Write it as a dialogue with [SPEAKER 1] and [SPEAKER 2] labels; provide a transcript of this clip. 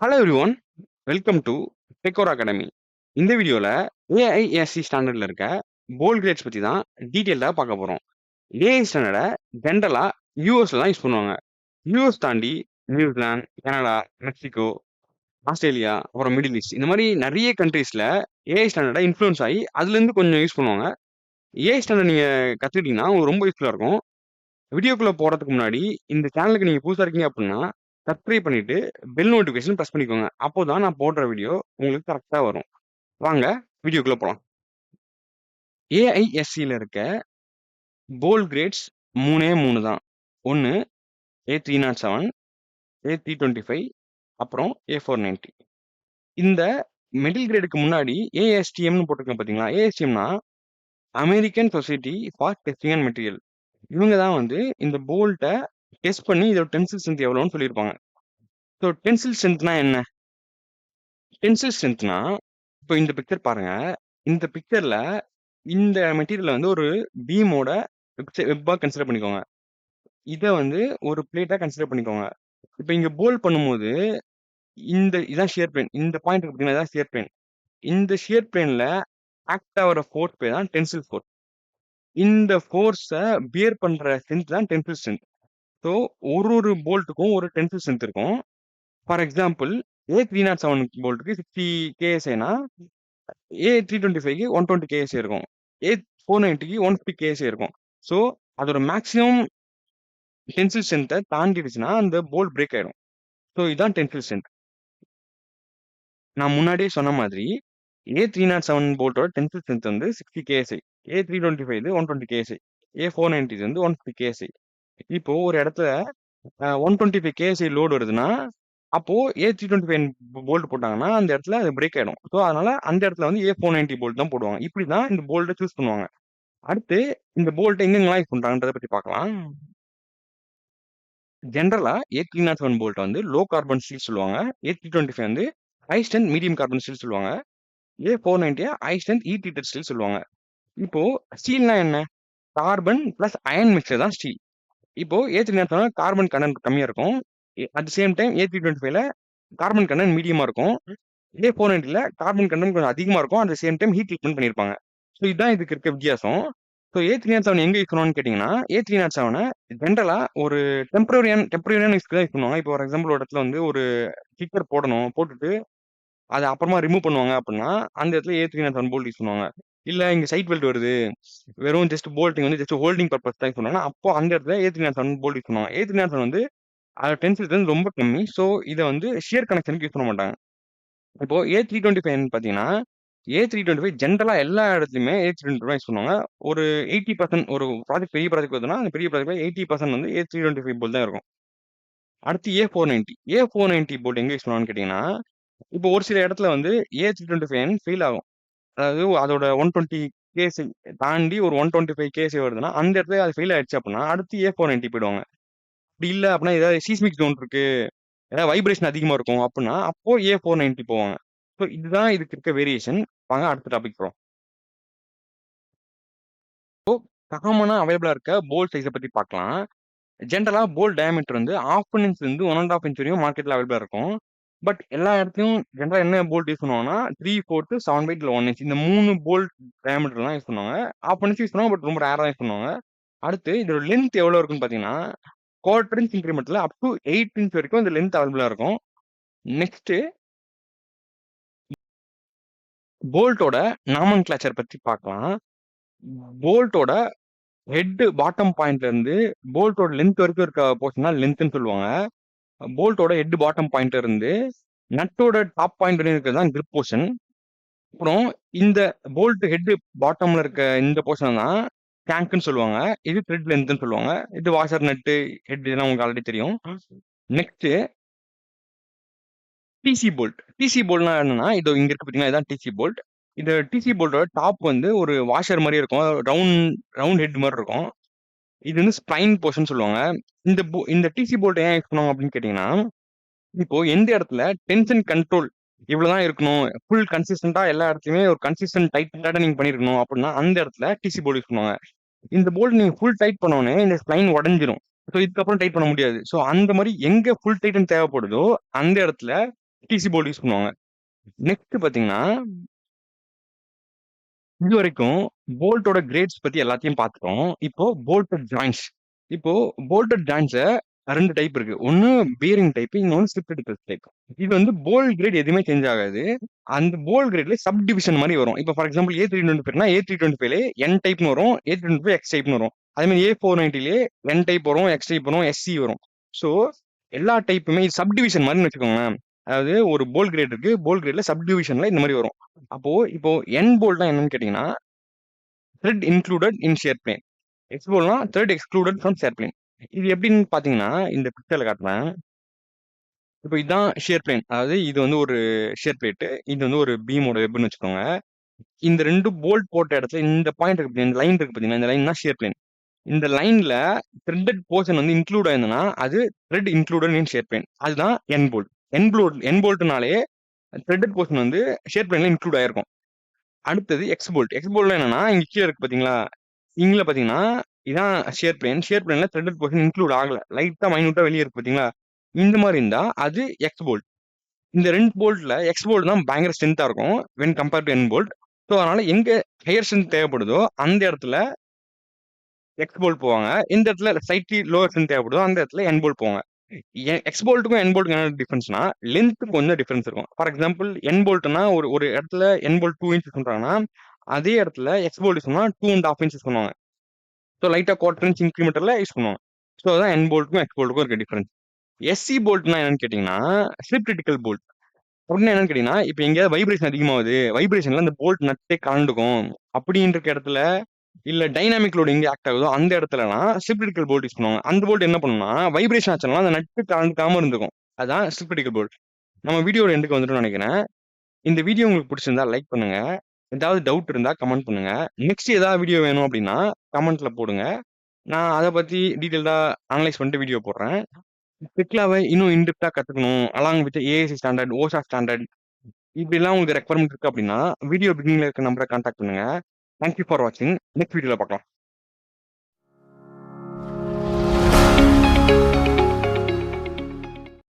[SPEAKER 1] Hello everyone welcome to Techcore academy இந்த வீடியோவில் ஏஐஎஸ்சி ஸ்டாண்டர்டில் இருக்க போல் கிரேட்ஸ் பற்றி தான் டீட்டெயிலாக பார்க்க போகிறோம் ஏஐ ஸ்டாண்டர்டை ஜென்ரலாக யூஎஸில் தான் யூஸ் பண்ணுவாங்க. யூஎஸ் தாண்டி New Zealand Canada Mexico Australia அப்புறம் மிடில் ஈஸ்ட் இந்த மாதிரி நிறைய கண்ட்ரீஸில் ஏஐ ஸ்டாண்டர்டை இன்ஃப்ளூயன்ஸ் ஆகி அதுலேருந்து கொஞ்சம் யூஸ் பண்ணுவாங்க. ஏஐ ஸ்டாண்டர்ட் நீங்கள் கற்றுக்கிட்டீங்கன்னா உங்களுக்கு ரொம்ப யூஸ்ஃபுல்லாக இருக்கும். வீடியோக்குள்ளே போகிறதுக்கு முன்னாடி இந்த சேனலுக்கு நீங்கள் புதுசாக இருக்கீங்க அப்படின்னா சப்ஸ்கிரைப் பண்ணிட்டு பெல் நோட்டிஃபிகேஷன் ப்ரெஸ் பண்ணிக்கோங்க. அப்போ தான் நான் போடுற வீடியோ உங்களுக்கு கரெக்டாக வரும். வாங்க வீடியோக்குள்ளே போகலாம் ஏஐஎஸ்சியில் இருக்க போல் கிரேட்ஸ் மூணே மூணு தான். ஒன்று A three nought seven A three twenty five அப்புறம் ஏ ஃபோர் நைன்ட்டி இந்த மிடில் கிரேடுக்கு முன்னாடி ஏஎஸ்டிஎம்னு போட்டிருக்கேன் பார்த்தீங்களா ஏஎஸ்டிஎம்னா American Society for Testing and material இவங்க தான் வந்து இந்த போல்ட்டை டெஸ்ட் பண்ணி இதோட டென்சில் ஸ்ட்ரென்த் எவ்வளோன்னு சொல்லியிருப்பாங்க. ஸோ டென்சில் ஸ்ட்ரென்த்னா என்ன? டென்சில் ஸ்ட்ரென்த்னா இப்போ இந்த பிக்சர் பாருங்க. இந்த பிக்சர்ல இந்த மெட்டீரியலை வந்து ஒரு பீமோட வெப்பாக கன்சிடர் பண்ணிக்கோங்க. இதை வந்து ஒரு பிளேட்டாக கன்சிடர் பண்ணிக்கோங்க. இப்போ இங்கே போல் பண்ணும்போது இந்த இதான் ஷியர் பிளேன் இந்த பாயிண்ட் பார்த்தீங்கன்னா இதான் ஷியர் பிளேன் இந்த ஷியர் பிளேனில் ஆக்ட் ஆகிற ஃபோர்ஸ் பேர் தான் டென்சில் ஃபோர்ஸ் இந்த ஃபோர்ஸை பியர் பண்ணுற ஸ்ட்ரென்த் தான் டென்சில் ஸ்ட்ரென்த் ஸோ ஒரு ஒரு போல்ட்டுக்கும் ஒரு டென்சில் ஸ்ட்ரென்த் இருக்கும். For example A three nought seven போல்ட்டுக்கு sixty கேஎஸ்ஏனா ஏ த்ரீ டுவெண்ட்டி ஃபைவ்க்கு ஒன் டுவெண்ட்டி கேஎஸ்ஏ இருக்கும். ஏ ஃபோர் நைன்ட்டிக்கு ஒன் ஃபிஃப்டி கேஎஸ்ஏ இருக்கும். ஸோ அதோட மேக்ஸிமம் டென்சில் ஸ்ட்ரென்த்தை தாண்டிடுச்சுன்னா அந்த போல்ட் பிரேக் ஆயிடும். ஸோ இதுதான் டென்சில் ஸ்ட்ரென்த். நான் முன்னாடியே சொன்ன மாதிரி ஏ த்ரீ நாட் செவன் போல்ட்டோட டென்சில் ஸ்ட்ரென்த் வந்து sixty KSI A three twenty five one twenty KSI A four ninety வந்து ஒன் ஃபிஃப்டி கேஎஸ்ஐ இப்போ ஒரு இடத்துல one twenty five KSI load வருதுன்னா அப்போ A three twenty five bolt போட்டாங்கன்னா அந்த இடத்துல அது பிரேக் ஆயிடும். ஸோ அதனால அந்த இடத்துல வந்து ஏ ஃபோர் நைன்டி போல்ட் தான் போடுவாங்க. இப்படி தான் இந்த போல்ட்டை சூஸ் பண்ணுவாங்க. அடுத்து இந்த போல்ட்டை எங்கெங்கெல்லாம் யூஸ் பண்ணுறாங்கன்றத பத்தி பார்க்கலாம் ஜென்ரலா A three nought seven bolt வந்து லோ கார்பன் ஸ்டீல் சொல்லுவாங்க. ஏ த்ரீ டுவெண்ட்டி ஃபைவ் வந்து high strength medium carbon steel சொல்லுவாங்க. A four நைன்ட்டியா high strength heat treated steel சொல்லுவாங்க. இப்போ ஸ்டீல்னா என்ன? கார்பன் பிளஸ் அயன் மிக்சர் தான் ஸ்டீல் இப்போ A three nought carbon content கம்மியா இருக்கும் at the same time A three twenty ஃபைவ்ல கார்பன் கண்டென்ட் மீடியமா இருக்கும் ஏ ஃபோர் நைன்ட்டில கார்பன் கண்டென்ட் கொஞ்சம் அதிகமா இருக்கும் at the same time heat treatment பண்ணியிருப்பாங்க ஸோ இதுதான் இதுக்கு இருக்க வித்தியாசம். So A three nought seven எங்க யூஸ் பண்ணுவான்னு கேட்டிங்கன்னா ஏ த்ரீ நாட் செவனை ஜென்ரலா ஒரு டெம்பரரியான டெம்பரரியான யூஸ்க்கு தான் யூஸ் பண்ணுவாங்க. இப்போ ஒரு எக்ஸாம்பிள் ஒரு இடத்துல வந்து ஒரு ஸ்டிக்கர் போடணும் போட்டுட்டு அதை அப்புறமா ரிமூவ் பண்ணுவாங்க அப்படின்னா அந்த இடத்துல A three nought seven bolt use பண்ணுவாங்க. இல்ல இங்க சைட் பெல்ட் வருது. வெறும் ஜஸ்ட் போல்ட்டிங் வந்து ஜஸ்ட் ஹோல்டிங் பர்பஸ் தான் சொன்னாங்க. அப்போ அந்த இடத்துல A three nought seven bolt வந்து அதோட டென்சில் வந்து ரொம்ப கம்மி. ஸோ இதை வந்து ஷியர் கனெக்ஷனுக்கு யூஸ் பண்ண மாட்டாங்க. இப்போ ஏ த்ரீ டுவெண்ட்டி ஃபைவ் பார்த்தீங்கன்னா ஏ த்ரீ டுவெண்ட்டி ஃபைவ் ஜென்ரலாக எல்லா இடத்துலையுமே A three twenty five use பண்ணுவாங்க. ஒரு எயிட்டி பர்சன்ட் ஒரு ப்ராஜெக்ட் பெரிய ப்ராஜெக்ட் வருதுன்னா அந்த பெரிய ப்ராஜெக்ட் எயிட்டி பர்சன்ட் வந்து A three twenty five bolt தான் இருக்கும். அடுத்து A four ninety A four ninety bolt எங்கே யூஸ் பண்ணுவான்னு கேட்டிங்கன்னா இப்போ ஒரு சில இடத்துல வந்து A three twenty five fail ஆகும். அதாவது அதோட ஒன் டுவெண்ட்டி கேசி தாண்டி ஒரு ஒன் டுவெண்ட்டி ஃபைவ் கேசி வருதுன்னா அந்த இடத்துல அது ஃபெயில் ஆயிடுச்சு அப்படின்னா அடுத்து ஏ ஃபோர் நைன்ட்டி போயிடுவாங்க. அப்படி இல்லை அப்படின்னா ஏதாவது சீஸ்மிக் ஜோன் இருக்கு ஏதாவது வைப்ரேஷன் அதிகமாக இருக்கும் அப்படின்னா அப்போ ஏ ஃபோர் நைன்ட்டி போவாங்க. ஸோ இதுதான் இதுக்கு இருக்க வேரியேஷன் வாங்க அடுத்த டாபிக் போகிறோம் ஸோ காமனாக அவைலபிளாக இருக்க போல் சைஸை பற்றி பார்க்கலாம். ஜென்ரலாக போல் டயமீட்டர் வந்து ஆஃப் இன்ச் இருந்து ஒன் அண்ட் ஆஃப் இன்ச் வரையும் மார்க்கெட்டில் அவைலபிளாக இருக்கும். பட் எல்லா இடத்துலையும் ஜென்ரலாக என்ன போல்ட் யூஸ் பண்ணுவாங்கன்னா three fourth seven by eight one inch இந்த மூணு போல்ட் டயமீட்டர்லாம் யூஸ் பண்ணுவாங்க. ஆஃப் இன்ச் யூஸ் பண்ணுவாங்க பட் ரொம்ப ரேராக யூஸ் பண்ணுவாங்க. அடுத்து இதோட லென்த் எவ்வளோ இருக்குன்னு பார்த்தீங்கன்னா குவார்டர் இன்ச் இன்க்ரிமெண்ட்ல அப் டு எயிட் இன்ச் வரைக்கும் இந்த லென்த் அவைலபிளாக இருக்கும். நெக்ஸ்ட்டு போல்ட்டோட நாமன் கிளாச்சர் பற்றி பார்க்கலாம் போல்ட்டோட ஹெட்டு பாட்டம் பாயிண்ட்லேருந்து போல்ட்டோட லென்த் வரைக்கும் இருக்க போர்ஷன் தான் சொல்லுவாங்க. போல்ட்டோட ஹெட் பாட்டம் பாயிண்ட் இருந்து நட்டோட டாப் பாயிண்ட் இருக்கிறது தான் கிரிப் போர்ஷன் அப்புறம் இந்த போல்ட் ஹெட் பாட்டம்ல இருக்க இந்த போர்ஷன் தான் டேங்க்னு சொல்லுவாங்க. இது த்ரெட் லென்த்னு சொல்லுவாங்க. இது வாஷர் நட்டு ஹெட் இதெல்லாம் உங்களுக்கு ஆல்ரெடி தெரியும். நெக்ஸ்ட் டிசி போல்ட் டிசி போல்ட்னா என்னன்னா இது இங்க இருக்கு பாத்தீங்கன்னா இதான் டிசி போல்ட் இந்த டிசி போல்ட்டோட டாப் வந்து ஒரு வாஷர் மாதிரி இருக்கும். ரவுண்ட் ரவுண்ட் ஹெட் மாதிரி இருக்கும். இது வந்து ஸ்ப்ளைன் போர்ஷன் சொல்லுவாங்க. இந்த இந்த டிசி போல்ட் ஏன் யூஸ் பண்ணுவாங்க அப்படின்னு கேட்டீங்கன்னா இப்போ எந்த இடத்துல டென்ஷன் கண்ட்ரோல் இவ்வளவுதான் இருக்கணும் ஃபுல் கன்சிஸ்டண்டா எல்லா இடத்துலயுமே ஒரு கன்சிஸ்டன்ட் டைட் நீங்க பண்ணிருக்கணும் அப்படின்னா அந்த இடத்துல டிசி போல்ட் யூஸ் பண்ணுவாங்க. இந்த போல்ட் நீங்க ஃபுல் டைட் பண்ணோன்னே இந்த ஸ்ப்ளைன் உடஞ்சிரும். ஸோ இதுக்கப்புறம் டைட் பண்ண முடியாது. ஸோ அந்த மாதிரி எங்க ஃபுல் டைட்டன் தேவைப்படுதோ அந்த இடத்துல டிசி போல்ட் யூஸ் பண்ணுவாங்க. நெக்ஸ்ட் பார்த்தீங்கன்னா இது வரைக்கும் போல்ட்டோட கிரேட்ஸ் பத்தி எல்லாத்தையும் பார்த்துட்டோம். இப்போ போல்ட்டட் ஜாயின்ஸ் இப்போ போல்ட்டட் ஜாயின்ஸை ரெண்டு டைப் இருக்கு. ஒன்னு பியரிங் டைப், இன்னொன்று ஸ்லிப்டட் டைப். இது வந்து போல்ட் கிரேட் எதுவுமே சேஞ்ச் ஆகாது. அந்த போல் கிரேட்ல சப் டிவிஷன் மாதிரி வரும். இப்போ ஃபார் எக்ஸாம்பிள் A325னா A325லயே N டைப்னு வரும். ஏ ட்வென்டி எக்ஸ் டைப்னு வரும். அதே ஃபோர் A490லயே என் டைப் வரும், எக்ஸ் டைப் வரும், எஸ்சி வரும். ஸோ எல்லா டைப்புமே சப் டிவிஷன் மாதிரி வச்சுக்கோங்களேன். அதாவது ஒரு போல் கிரேட் இருக்கு. போல் கிரேட்ல சப் டிவிஷன்ல இந்த மாதிரி வரும். அப்போ இப்போ என் போல்ட்னா என்னன்னு கேட்டீங்கன்னா, thread included in shear plane. X போல்னா thread excluded from shear plane. இது எப்படின்னு பார்த்தீங்கன்னா, இந்த பிக்சர்ல காட்டுறேன். இப்போ இதுதான் ஷேர் பிளேன். அதாவது இது வந்து ஒரு ஷேர் பிளேட்டு இது வந்து ஒரு பீமோட வெப்னு வச்சுக்கோங்க. இந்த ரெண்டு போல்ட் போட்ட இடத்துல இந்த பாயிண்ட் இருக்கு இந்த லைன் இருக்கு பார்த்தீங்கன்னா இந்த லைன் தான் ஷேர் பிளேன். இந்த லைன்ல த்ரெட்டட் போர்ஷன் வந்து இன்க்ளூட் ஆயிருந்ததுன்னா, அது thread included in shear plane. அதுதான் என் போல்ட். என் என்போல்ட்னாலே என் போல்ட்னாலே த்ரெட்டட் போர்ஷன் வந்து ஷேர் பிளேன்ல இன்க்ளூட் ஆயிருக்கும். அடுத்தது எக்ஸ்போல்ட் எக்ஸ்போல்ட்ல என்னன்னா, இங்க கீழே இருக்கு பார்த்தீங்களா? இங்கே பார்த்தீங்கன்னா, இதான் ஷேர் பிளேன். ஷேர் பிளேன்ல த்ரெட்டட் போர்ஷன் இன்க்ளூட் ஆகல. லைட்டா மைனூட்டா வெளியே இருக்கு பாத்தீங்களா இந்த மாதிரி இருந்தா அது எக்ஸ் போல்ட். இந்த ரெண்டு போல்ட்ல எக்ஸ் போல்ட் தான் பயங்கர ஸ்ட்ரென்த்தா இருக்கும். When compared to N bolt. So அதனால எங்க ஹையர் ஸ்ட்ரென்த் தேவைப்படுதோ அந்த இடத்துல எக்ஸ் போல்ட் போவாங்க. எந்த இடத்துல சைட்டி லோவர் ஸ்ட்ரென்த் தேவைப்படுதோ அந்த இடத்துல என் போல்ட் போவாங்க. எ எக்ஸ் போல்ட்டுக்கும் என் என்ன டிஃபரன்ஸ்னா, லென்த் கொஞ்சம் டிஃபரன்ஸ் இருக்கும். ஃபார் எக்ஸாம்பிள் என் போல்ட்னா ஒரு ஒரு இடத்துல என் போல்ட் 2 இன்ச் பண்றாங்கன்னா, அதே இடத்துல எக்ஸ் போல்ட் யூஸ் பண்ணா 2 1/2 இன்ச் பண்ணுவாங்க. ஸோ லைட்டா குவார்டர் இன்ச் இன்கிரிமெண்டல்ல யூஸ் பண்ணுவாங்க. ஸோ அதான் என் போல்ட்டுக்கும் எக்ஸ் போல்ட்டுக்கும் இருக்க டிஃபரன்ஸ். எஸ்சி போல்ட்னா என்னன்னு கேட்டீங்கன்னா, ஸ்லிப் கிரிட்டிக்கல் போல்ட். அப்படின்னு என்னன்னு கேட்டீங்கன்னா, இப்போ எங்கேயாவது வைப்ரேஷன் அதிகமாகுது. வைப்ரேஷன்ல அந்த போல்ட் நட்டே கழண்டுக்கும். அப்படின்ற இடத்துல, இல்ல டைனாமிக் லோடு எங்க ஆக்ட் ஆகுதோ அந்த இடத்துலலாம் ஸ்லிப் போல்ட் யூஸ் பண்ணுவாங்க. அந்த போல்ட் என்ன பண்ணும்னா, வைப்ரேஷன் ஆச்சுன்னா அந்த நட்டு கலந்துக்காம இருந்துக்கும். அதான் ஸ்லிப் போல்ட். நம்ம வீடியோட எண்டுக்கு வந்துட்டோம்னு நினைக்கிறேன் இந்த வீடியோ உங்களுக்கு பிடிச்சிருந்தா லைக் பண்ணுங்க. ஏதாவது டவுட் இருந்தா கமெண்ட் பண்ணுங்க. நெக்ஸ்ட் ஏதாவது வீடியோ வேணும் அப்படின்னா கமெண்ட்ல போடுங்க. நான் அதை பத்தி டீட்டெயில்டா அனலைஸ் பண்ணிட்டு வீடியோ போடுறேன். டெக்லாவ இன்னும் இன்டெப்டா கத்துக்கணும். Along with ASC standard, OSHA standard இப்படிலாம் உங்களுக்கு ரெக்குவயர்மெண்ட் இருக்கு அப்படின்னா, வீடியோ பிகினிங்ல இருக்க நம்பரை கான்டாக்ட் பண்ணுங்க. தேங்க் யூ ஃபார் வாட்சிங். நெக்ஸ்ட் வீடியோல பார்க்கலாம்.